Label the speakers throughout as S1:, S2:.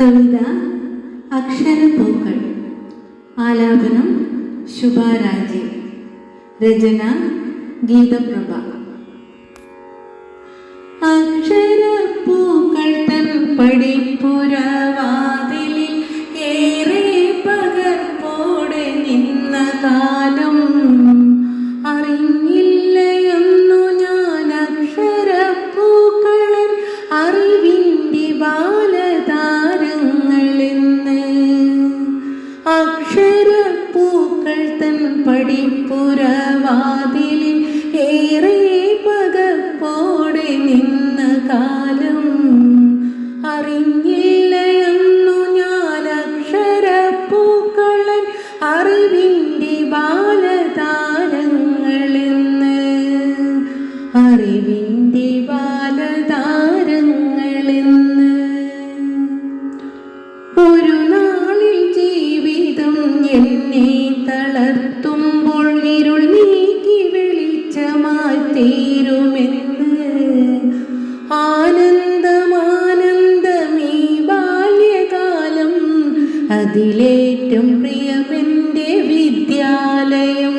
S1: കവിത അക്ഷരപ്പൂക്കൾ ആലാപനം ശുഭാരാജി രചന ഗീതപ്രഭ. അക്ഷരപ്പൂക്കൾ പടിപ്പുരവാതിലിൽ ഏറെ പകപ്പോടെ നിന്ന കാലം. അറിഞ്ഞില്ലയെന്നു ഞാൻ അക്ഷരപ്പൂക്കളൻ അറിവിന്റെ ബാലതാരങ്ങളെന്ന്. അറിവിന്റെ അതിലേറ്റം പ്രിയമെന്റെ വിദ്യാലയം.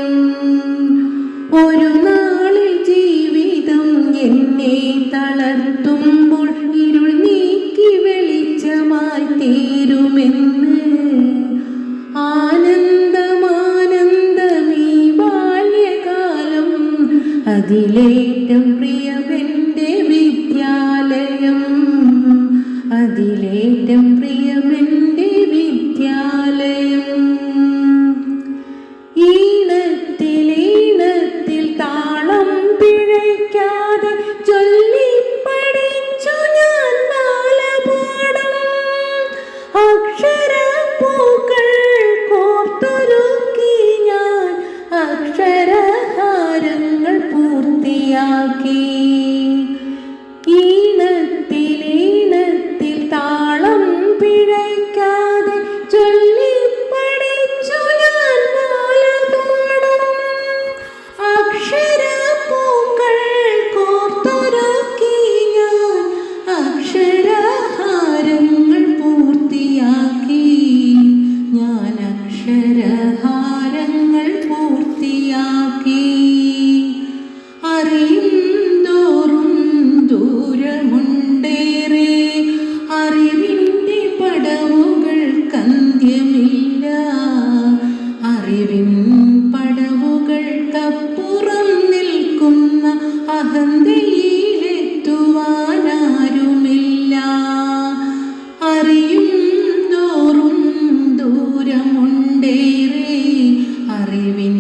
S1: ഒരു നാളിൽ ജീവിതം എന്നെ തളർത്തുമ്പോൾ ഇരുൾ നീക്കി വെളിച്ചമായി തീരുമെന്ന്. ആനന്ദമാനന്ദമീ ബാല്യകാലം അതിലേറ്റം പ്രിയമെന്റെ വിദ്യാലയം. അതിലേറ്റം കളിക്കാതെ പരിഹാരങ്ങൾ പൂർത്തിയാക്കി. ഉണ്ടേറെ അറിവിൻ